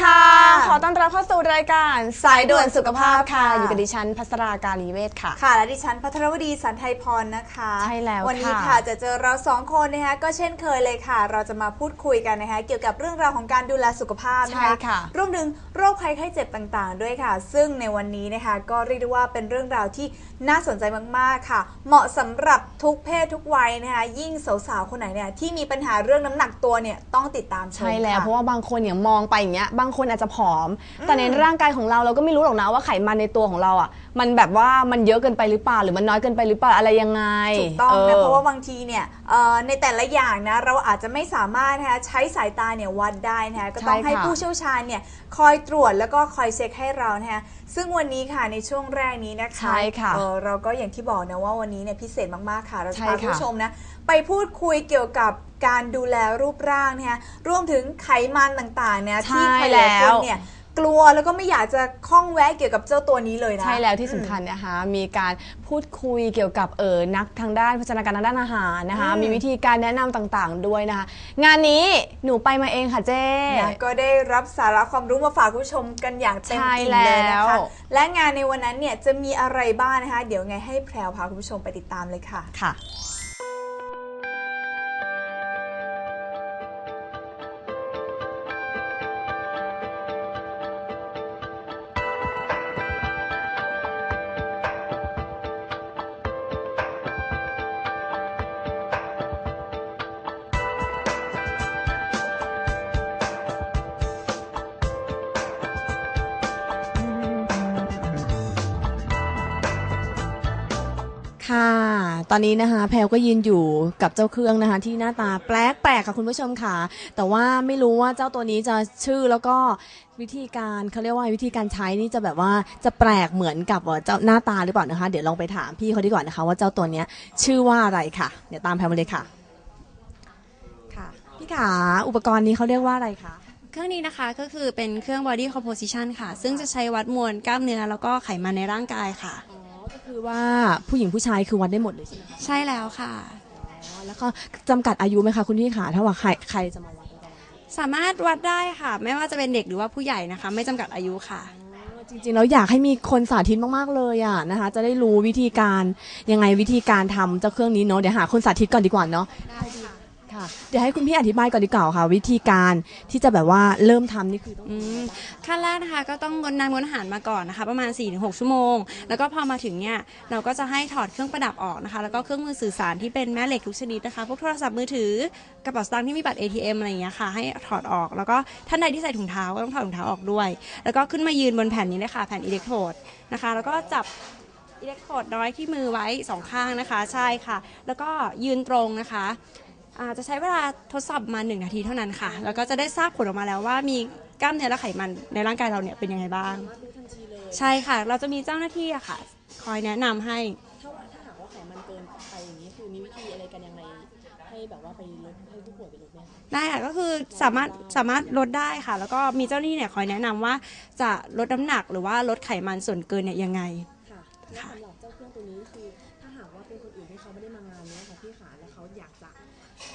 สดีค่ะขอ ต้อนรับเข้าสู่รายการสายด่วนสุขภาพค่ะ อยู่กับดิฉันพัสราการีเวศค่ะ ค่ะและดิฉันพัทรวดีสันไทยพรนะคะใช่แล้ววันนี้ค่ะค่ะจะเจอเราสองคนนะคะก็เช่นเคยเลยค่ะ เราจะมาพูดคุยกันนะคะเกี่ยวกับเรื่องราวของการดูแลสุขภาพนะใช่คะค่ะรวมถึงโรคภัยไข้เจ็บต่างๆ ด้วยค่ะ ซึ่งในวันนี้นะคะก็เรียกได้ว่าเป็นเรื่องราวที่น่าสนใจมากๆค่ะ เหมาะสำหรับทุกเพศทุกวัยนะคะยิ่งสาวๆคนไหนเนี่ยที่มีปัญหาเรื่องน้ำหนักตัวเนี่ยต้องติดตามชมใช่แล้วค่เพราะว่าบางคนเนี่ยมองไปอย่างเงี้ยบางคนอาจจะผอมแต่ในร่างกายของเราเราก็ไม่รู้หรอกนะว่าไขมันในตัวของเราอะ มันแบบว่ามันเยอะเกินไปหรือเปล่าหรือมันน้อยเกินไปหรือเปล่าอะไรยังไงถูกต้องนะออเพราะว่าบางทีเนี่ยเอ่อในแต่ละอย่างนะเราอาจจะไม่สามารถนะคะใช้สายตาเนี่ยวัดได้นะคะก็ต้องใช่ค่ะให้ผู้เชี่ยวชาญเนี่ยคอยตรวจแล้วก็คอยเช็คให้เรานะคะซึ่งวันนี้ค่ะในช่วงแรกนี้นะคะใช่ค่ะเอ่อเราก็อย่างที่บอกนะว่าวันนี้เนี่ยพิเศษมากๆค่ะเราจะใช่พาค่ะคุณผู้ชมนะไปพูดคุยเกี่ยวกับการดูแลรูปร่างนะคะรวมถึงไขมันต่างๆเนี่ยที่ใช่ใครหลายคนแล้วเนี่ย กลัวแล้วก็ไม่อยากจะคล้องแวะเกี่ยวกับเจ้าตัวนี้เลยนะ ใช่แล้วที่สำคัญนะคะมีการพูดคุยเกี่ยวกับเออนักทางด้านพัฒนาการทางด้านอาหารนะคะ อืม มีวิธีการแนะนำต่างๆ ด้วยนะคะ งานนี้หนูไปมาเองค่ะเจ้นะก็ได้รับสาระความรู้มาฝากคุณผู้ชมกันอย่างเต็มใช่อิ่มเลยนะแล้คะวและงานในวันนั้นเนี่ยจะมีอะไรบ้างนะคะ เดี๋ยวไงให้แพรวพาคุณผู้ชมไปติดตามเลยค่ะ ค่ะ ค่ะ ตอนนี้นะคะแพลวก็ยืนอยู่กับเจ้าเครื่องนะคะ ที่หน้าตาแปลกแปลกค่ะคุณผู้ชมค่ะ แต่ว่าไม่รู้ว่าเจ้าตัวนี้จะชื่อแล้วก็วิธีการเขาเรียกว่าวิธีการใช้นี่จะแบบว่าจะแปลกเหมือนกับเจ้าหน้าตาหรือเปล่านะคะ เดี๋ยวลองไปถามพี่เขาดีกว่านะคะ ว่าเจ้าตัวเนี้ยชื่อว่าอะไรค่ะ เดี๋ยวตามแพลวมาเลยค่ะ ค่ะ พี่ขาอุปกรณ์นี้เขาเรียกว่าอะไรคะ เครื่องนี้นะคะก็คือเป็นเครื่อง body composition ค่ะ ซึ่งจะใช้วัดมวลกล้ามเนื้อแล้วก็ไขมันในร่างกายค่ะ ก็คือว่าผู้หญิงผู้ชายคือวัดได้หมดเลยใช่ไหมคะใช่แล้วค่ะ อ๋อแล้วก็จำกัดอายุไหมคะคุณพี่ขาถ้าว่าใครใครจะมาวัดเราสามารถวัดได้ค่ะ ไม่ว่าจะเป็นเด็กหรือว่าผู้ใหญ่นะคะ ไม่จำกัดอายุค่ะจริงๆแล้วอยากให้มีคนสาธิตมากๆเลยอะนะคะ จะได้รู้วิธีการยังไงวิธีการทำเจ้าเครื่องนี้เนาะเดี๋ยวหาคนสาธิตก่อนดีกว่าเนาะได้ค่ะ ค่ะเดี๋ยวให้คุณพี่อธิบายก่อนดีกว่าค่ะ วิธีการที่จะแบบว่าเริ่มทำนี่คือต้องอืมขั้นแรกนะคะก็ต้องงดน้ำงดอาหารมาก่อนนะคะ ประมาณ 4-6 ชั่วโมง แล้วก็พอมาถึงเนี่ยเราก็จะให้ถอดเครื่องประดับออกนะคะ แล้วก็เครื่องมือสื่อสารที่เป็นแม่เหล็กทุกชนิดนะคะ พวกโทรศัพท์มือถือกระเป๋าสตางค์ที่มีบัตร ATM อะไรอย่างเงี้ยค่ะให้ถอดออก แล้วก็ท่านใดที่ใส่ถุงเท้าก็ต้องถอดถุงเท้าออกด้วย แล้วก็ขึ้นมายืนบนแผ่นนี้เลยค่ะแผ่นอิเล็กโทรดนะคะ แล้วก็จับ อิเล็กโทรดน้อยที่มือไว้สองข้างนะคะ ใช่ค่ะ แล้วก็ยืนตรงนะคะ จจะใช้เวลาทดสอบประมาณหนึ่งนาทีเท่านั้นค่ะ แล้วก็จะได้ทราบผลออกมาแล้วว่ามีกล้ามเนื้อและไขมันในร่างกายเราเนี่ยเป็นยังไงบ้าง ใช่ค่ะ เราจะมีเจ้าหน้าที่อะค่ะ คอยแนะนำให้ ถ้าว่าถ้าหากว่าไขมันเกินไปอย่างนี้คือมีวิธีอะไรกันยังไงให้แบบว่าไปลดให้ผู้ป่วยไปลดไหมได้ค่ะก็คือสามารถสามารถลดได้ค่ะ แล้วก็มีเจ้าหน้าที่เนี่ยคอยแนะนำว่าจะลดน้ำหนักหรือว่าลดไขมันส่วนเกินเนี่ยยังไง ค่ะแล้วสำหรับ นี้คือถ้าหากว่าเป็นคนอื่นที่เขาไม่ได้มางานเนี้ยค่ะพี่ขาแล้วเขาอยากจะ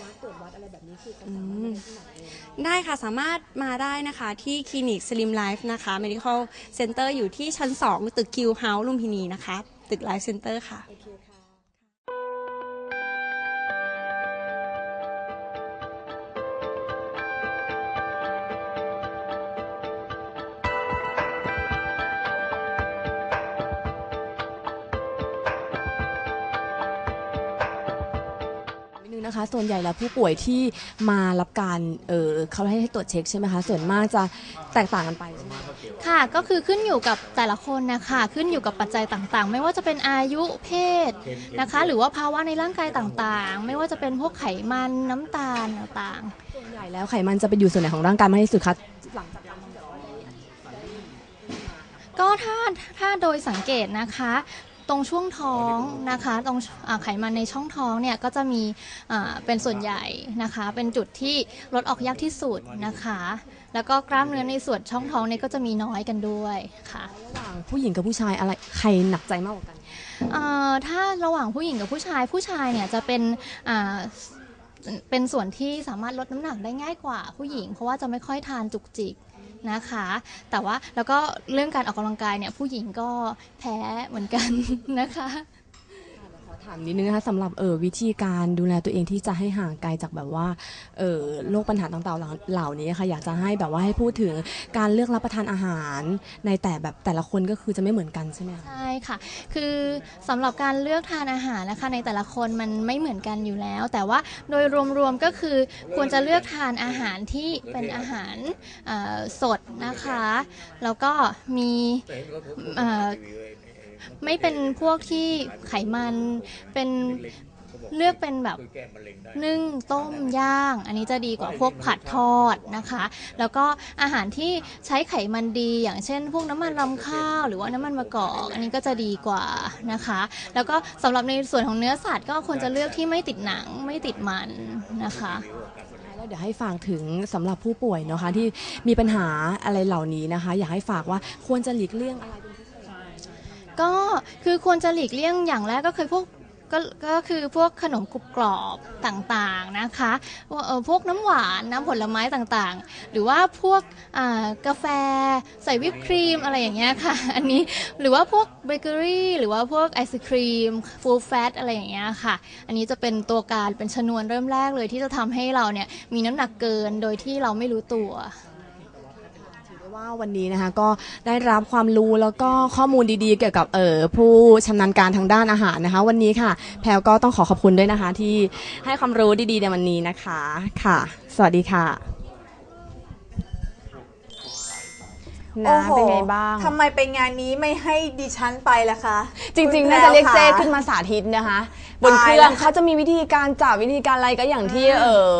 วัดตรวจวัดอะไรแบบนี้คือเขาสามารถมาได้ที่ไหนเองได้ค่ะสามารถมาได้นะคะที่คลินิก Slim Life นะคะ Medical Center อยู่ที่ชั้น 2 ตึก Q House ลุมพินีนะคะ ตึก Life Center ค่ะ โอเค นิดนึงนะคะ ส่วนใหญ่แล้วผู้ป่วยที่มารับการเออเขาให้ให้ตรวจเช็คใช่ไหมคะ ส่วนมากจะแตกต่างกันไปใช่ไหมคะค่ะก็คือขึ้นอยู่กับแต่ละคนนะคะขึ้นอยู่กับปัจจัยต่างๆ ไม่ว่าจะเป็นอายุเพศนะคะ หรือว่าภาวะในร่างกายต่างๆ ไม่ว่าจะเป็นพวกไขมันน้ำตาลต่างส่วนใหญ่แล้วไขมันจะไปอยู่ส่วนไหนของร่างกายมากที่สุดคะหลังจากการที่แบบว่าได้ๆก็ถ้าถ้าโดยสังเกตนะคะ ตรงช่วงท้องนะคะตรงอ่าไขมันในช่องท้องเนี่ยก็จะมีอ่าเป็นส่วนใหญ่นะคะ เป็นจุดที่ลดออกยากที่สุดนะคะ แล้วก็กล้ามเนื้อในส่วนช่องท้องเนี่ยก็จะมีน้อยกันด้วยค่ะระหว่างผู้หญิงกับผู้ชายอะไรใครหนักใจมากกว่ากันเอ่อถ้าระหว่างผู้หญิงกับผู้ชายผู้ชายเนี่ยจะเป็นอ่าเป็นส่วนที่สามารถลดน้ำหนักได้ง่ายกว่าผู้หญิง เพราะว่าจะไม่ค่อยทานจุกจิก นะคะ แต่ว่าแล้วก็เรื่องการออกกำลังกายเนี่ยผู้หญิงก็แพ้เหมือนกันนะคะามนิดนึงนะคะสำหรับเออวิธีการดูแลตัวเองที่จะให้ห่างไกลจากแบบว่าเออโรคปัญหาต่างๆเหล่าเหล่านี้ค่ะอยากจะให้แบบว่าให้พูดถึงการเลือกรับประทานอาหารในแต่แบบแต่ละคนก็คือจะไม่เหมือนกันใช่ไหมคะ ใช่ค่ะ คือสำหรับการเลือกทานอาหารนะคะในแต่ละคนมันไม่เหมือนกันอยู่แล้ว แต่ว่าโดยรวมๆก็คือควรจะเลือกทานอาหารที่เป็นอาหารเอ่อสดนะคะ แล้วก็มีเอ่อ ไม่เป็นพวกที่ไขมันเป็นเลือกเป็นแบบนึ่งต้มย่าง อันนี้จะดีกว่าพวกผัดทอดนะคะ แล้วก็อาหารที่ใช้ไขมันดีอย่างเช่น พวกน้ำมันรำข้าวหรือว่าน้ำมันมะกอกอันนี้ก็จะดีกว่านะคะ แล้วก็สำหรับในส่วนของเนื้อสัตว์ก็ควรจะเลือกที่ไม่ติดหนังไม่ติดมันนะคะแล้วเดี๋ยวให้ฝากถึงสำหรับผู้ป่วยนะคะที่มีปัญหาอะไรเหล่านี้นะคะ อยากให้ฝากว่าควรจะหลีกเลี่ยงอะไร ก็คือควรจะหลีกเลี่ยงอย่างแรกก็คือพวกก็ก็คือพวกขนมกรุบกรอบต่างๆนะคะพวกน้ำหวานน้ำผลไม้ต่างๆ หรือว่าพวกกาแฟใส่วิปครีมอะไรอย่างเงี้ยค่ะ อันนี้หรือว่าพวกเบเกอรี่หรือว่าพวกไอศครีมฟูลแฟตอะไรอย่างเงี้ยค่ะ อันนี้จะเป็นตัวการเป็นชนวนเริ่มแรกเลยที่จะทำให้เราเนี่ยมีน้ำหนักเกินโดยที่เราไม่รู้ตัว ว่าวันนี้นะคะก็ได้รับความรู้แล้วก็ข้อมูลดีๆ เกี่ยวกับเอ่อผู้ชำนาญการทางด้านอาหารนะคะ วันนี้ค่ะแพลก็ต้องขอขอบคุณด้วยนะคะ ที่ให้ความรู้ดีๆในวันนี้นะคะค่ะ สวัสดีค่ะโอ้นะโหเป็นไงบ้าง ทำไมไปงานนี้ไม่ให้ดิฉันไปล่ะคะจริงคุๆณน่าจะเรียกแพเจ้วค่ะขึ้นมาสาธิตนะคะ บนตายเครื่อแล้งวเขาจะมีวิธีการจับวิธีการอะไรก็อย่างที่เออ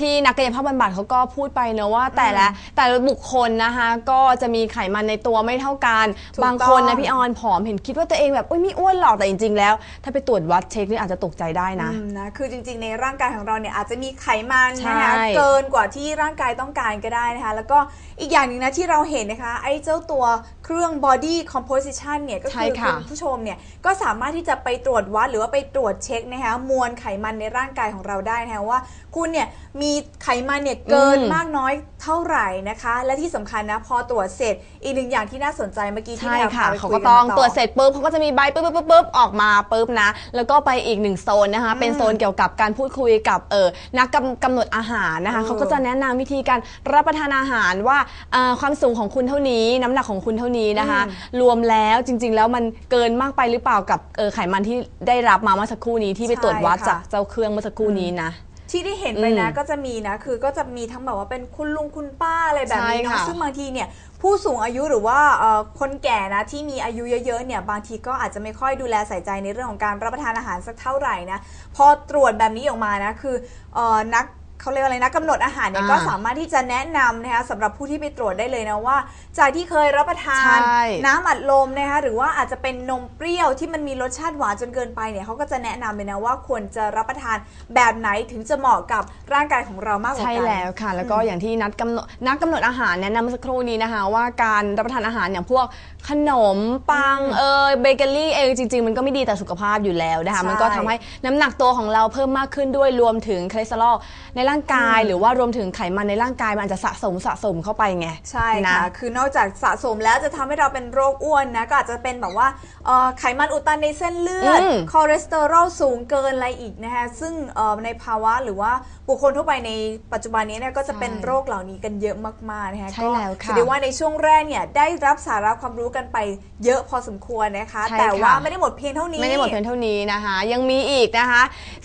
ที่นักกายภาพบำบัดเขาก็พูดไปเนอะว่า แต่ละแต่ละบุคคลนะคะก็จะมีไขมันในตัวไม่เท่ากัน ถูกบางคนต้นะองพี่ออนผอมเห็นคิดว่าตัวเองแบบอุ้ยไม่อ้วนหรอกแต่จริง ๆ แล้ว ถ้าไปตรวจวัดเช็คนี่อาจจะตกใจได้นะ อืมนะคือจริงๆ ในร่างกายของเราเนี่ยอาจจะมีไขมันนะคะใช่เกินกว่าที่ร่างกายต้องการก็ได้นะคะ แล้วก็อีกอย่างหนึ่งนะที่เราเห็นนะคะไอ้เจ้าตัวเครื่อง body composition เนี่ยก็ใช่คือค่ะคุณผู้ชมเนี่ยก็สามารถที่จะไปตรวจวัดหรือว่าไปตรวจเช็คนะคะมวลไขมันในร่างกายของเราได้นะคะว่า คุณเนี่ยมีไขมันเนี่ยเกินมากน้อย เท่าไหร่นะคะ และที่สำคัญนะพอตรวจเสร็จอีกหนึ่งอย่างที่น่าสนใจเมื่อกี้ที่ใช่แพรค่ะพไปเขาคุก็ยนต้องมาตรวจเสร็จปุ๊บเขาก็จะมีใบปุ๊บปุ๊บปุ๊บปุ๊บออกมาปุ๊บนะ แล้วก็ไปอีกหนึ่งโซนนะคะ เป็นโซนเกี่ยวกับการพูดคุยกับเออนักกำกำหนดอาหารนะคะเออเขาก็จะแนะนำวิธีการรับประทานอาหารว่าเอ่อความสูงของคุณเท่านี้น้ำหนักของคุณเท่านี้นะคะ รวมแล้วจริง ๆ แล้วมันเกินมากไปหรือเปล่ากับเออไขมันที่ได้รับมาเมื่อสักครู่นี้ที่ไปตรวจวัดใช่ค่ะจากเจ้าเครื่องเมื่อสักครู่นี้นะ ที่ได้เห็นไปนะอืมก็จะมีนะคือก็จะมีทั้งแบบว่าเป็นคุณลุงคุณป้าอะไรแบบนี้ใช่เนาะค่ะซึ่งบางทีเนี่ยผู้สูงอายุหรือว่าเอ่อคนแก่นะที่มีอายุเยอะๆเนี่ยบางทีก็อาจจะไม่ค่อยดูแลใส่ใจในเรื่องของการรับประทานอาหารสักเท่าไหร่นะพอตรวจแบบนี้ออกมานะคือเอ่อนัก เขาเรียกว่าอะไรนะกำหนดอาหารเนี่ยอ่าก็สามารถที่จะแนะนำนะคะสำหรับผู้ที่ไปตรวจได้เลยนะว่า จากที่เคยรับประทาน ใช่ น้ำอัดลมนะคะหรือว่าอาจจะเป็นนมเปรี้ยวที่มันมีรสชาติหวานจนเกินไปเนี่ยเขาก็จะแนะนำเลยนะว่าควรจะรับประทานแบบไหนถึงจะเหมาะกับร่างกายของเรามากกว่าใช่กัน แล้วค่ะ แล้วก็อย่างที่นัดกำหนดนักกำหนดอาหารแนะนำเมื่อสักครู่นี้นะคะ ว่าการรับประทานอาหารอย่างพวกขนมปังเอยเบเกอรี่เองจริง ๆ มันก็ไม่ดีต่อสุขภาพอยู่แล้วนะคะ ใช่ มันก็ทำให้น้ำหนักตัวของเราเพิ่มมากขึ้นด้วยรวมถึงคอเลสเตอรอลในร่างกาย หรือว่ารวมถึงไขมันในร่างกายมันอาจจะสะสมสะสมเข้าไปไง ใช่นะค่ะ คือนอกจากสะสมแล้วจะทำให้เราเป็นโรคอ้วนนะก็อาจจะเป็นแบบว่าเอ่อไขมันอุดตันในเส้นเลือดอืมคอเลสเตอรอลสูงเกินอะไรอีกนะคะซึ่งเอ่อในภาวะหรือว่าบุคคลทั่วไปในปัจจุบันนี้เนี่ยก็จะเป็นโรคเหล่านี้กันเยอะมากๆนะคะใช่แล้วค่ะถือได้ว่าในช่วงแรกเนี่ยได้รับสาระความรู้กันไปเยอะพอสมควรนะคะใช่แต่ค่ะว่าไม่ได้หมดเพียงเท่านี้ไม่ได้หมดเพียงเท่านี้นะคะ ยังมีอีกนะคะ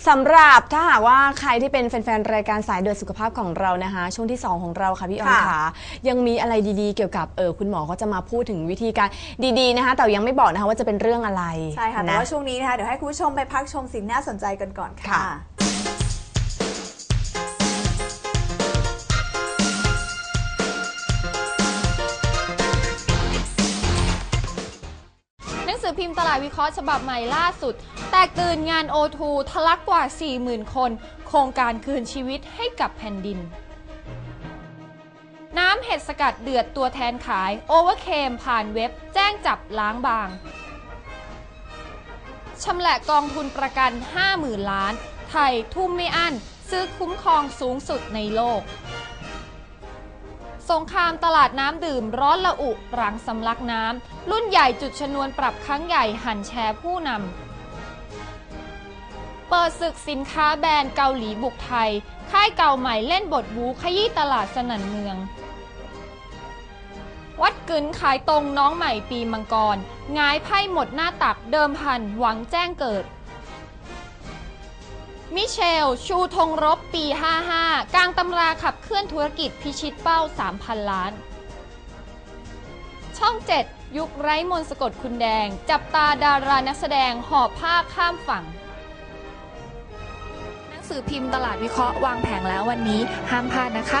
สำหรับถ้าหากว่าใครที่เป็นแฟนๆรายการสายเดือดสุขภาพของเรานะคะ ช่วงที่ 2 ของเราค่ะพี่ออนค่ะค่ะ ยังมีอะไรดีๆ เกี่ยวกับเออคุณหมอเขาจะมาพูดถึงวิธีการดีๆนะคะ แต่ยังไม่บอกนะคะว่าจะเป็นเรื่องอะไรใช่ค่ะแต่นะ ว่าช่วงนี้นะคะเดี๋ยวให้คุณผู้ชมไปพักชมสิ่งน่าสนใจกันก่อนค่ะ ค่ะ มพ์ตลาดวิเคราะห์ฉบับใหม่ล่าสุด แตกตื่นงาน O2 ทะลักกว่า 40,000 คน โครงการคืนชีวิตให้กับแผ่นดิน น้ำเห็ดสกัดเดือดตัวแทนขายโอเวอร์เคมผ่านเว็บ แจ้งจับล้างบางชำละกองทุนประกัน 50,000 ล้าน ไทยทุ่มไม่อั้น ซื้อคุ้มครองสูงสุดในโลก สงครามตลาดน้ำดื่มร้อนละอุรังสำลักน้ำ รุ่นใหญ่จุดชนวนปรับครั้งใหญ่หันแชร์ผู้นำ เปิดศึกสินค้าแบรนด์เกาหลีบุกไทย ค่ายเก่าใหม่เล่นบทบูขยี้ตลาดสนั่นเมือง วัดกึนขายตรงน้องใหม่ปีมังกร งายไพ่หมดหน้าตักเดิมพันหวังแจ้งเกิดมิเชล ชูธงรบปี 55 กลาง ตำราขับเคลื่อนธุรกิจพิชิตเป้า 3,000 ล้าน ช่อง 7 ยุคไร้มนต์สะกดคุณแดง จับตาดารานักแสดงหอบผ้าข้ามฝั่ง หนังสือพิมพ์ตลาดวิเคราะห์วางแผงแล้ววันนี้ ห้ามพลาดนะคะ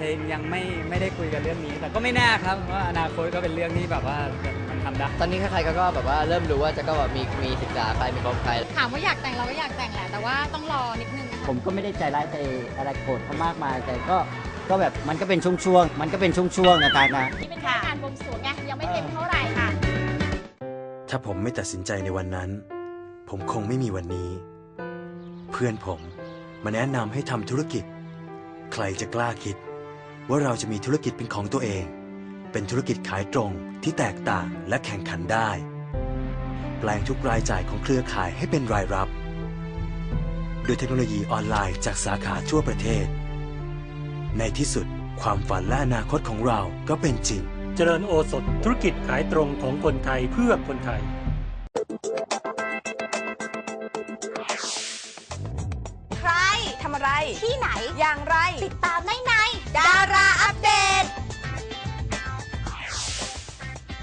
เพลงยังไม่ไม่ได้คุยกันเรื่องนี้ แต่ก็ไม่แน่ครับว่าอนาคตก็เป็นเรื่องที่แบบว่ามันทำได้ตอนนี้ใครๆก็ก็แบบว่าเริ่มรู้ว่าจะก็แบบมีมีศึกษาใครมีคบใคร ถามว่าอยากแต่งเราก็อยากแต่งแหละ แต่ว่าต้องรอนิดนึงนะคะผมก็ไม่ได้ใจร้ายใจอะไรโกรธเขามากมาย แต่ก็ก็แบบมันก็เป็นช่วงๆมันก็เป็นช่วงๆนะครับนะ นี่เป็นแค่การบวงสรวงไงยังไม่เต็มเท่าไหร่ค่ะ ถ้าผมไม่ตัดสินใจในวันนั้น ผมคงไม่มีวันนี้ เพื่อนผมมาแนะนำให้ทำธุรกิจ ใครจะกล้าคิด ว่าเราจะมีธุรกิจเป็นของตัวเอง เป็นธุรกิจขายตรงที่แตกต่างและแข่งขันได้ แปลงทุกรายจ่ายของเครือข่ายให้เป็นรายรับ โดยเทคโนโลยีออนไลน์จากสาขาทั่วประเทศ ในที่สุดความฝันและอนาคตของเราก็เป็นจริง เจริญโอสถธุรกิจขายตรงของคนไทยเพื่อคนไทยำอะไร ที่ไหน อย่างไร ติดตามได้ในดาราอัปเดต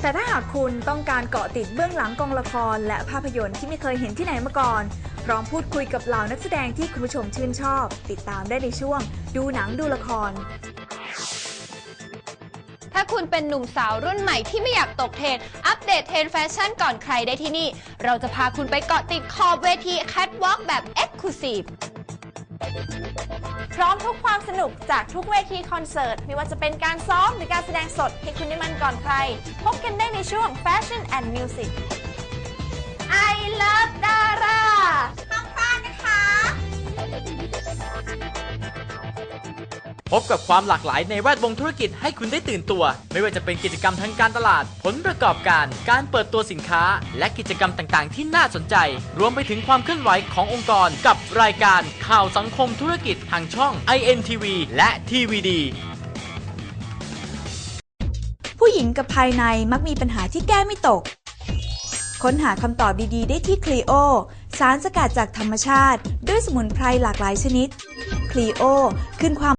แต่ถ้าหากคุณต้องการเกาะติดเบื้องหลังกองละคร และภาพยนตร์ที่ไม่เคยเห็นที่ไหนมาก่อน พร้อมพูดคุยกับเหล่านักแสดงที่คุณผู้ชมชื่นชอบ ติดตามได้ในช่วง ดูหนังดูละครถ้าคุณเป็นหนุ่มสาวรุ่นใหม่ที่ไม่อยากตกเทรนด์อัปเดตเทรนด์แฟชั่นก่อนใครได้ที่นี่ เราจะพาคุณไปเกาะติดขอบเวทีแคทวอล์กแบบ Exclusive พร้อมทุกความสนุกจากทุกเวทีคอนเสิร์ต ไม่ว่าจะเป็นการซ้อมหรือการแสดงสดให้คุณได้มันก่อนใคร พบกันได้ในช่วง Fashion and Music I love พบกับความหลากหลายในแวดวงธุรกิจให้คุณได้ตื่นตัว ไม่ว่าจะเป็นกิจกรรมทางการตลาด ผลประกอบการ การเปิดตัวสินค้า และกิจกรรมต่างๆ ที่น่าสนใจ รวมไปถึงความเคลื่อนไหวขององค์กร กับรายการข่าวสังคมธุรกิจทางช่อง INTV และ TVD ผู้หญิงกับภายในมักมีปัญหาที่แก้ไม่ตก ค้นหาคำตอบดีๆ ได้ที่คลีโอสารสกัดจากธรรมชาติ ด้วยสมุนไพรหลากหลายชนิดคลีโอขึ้นความ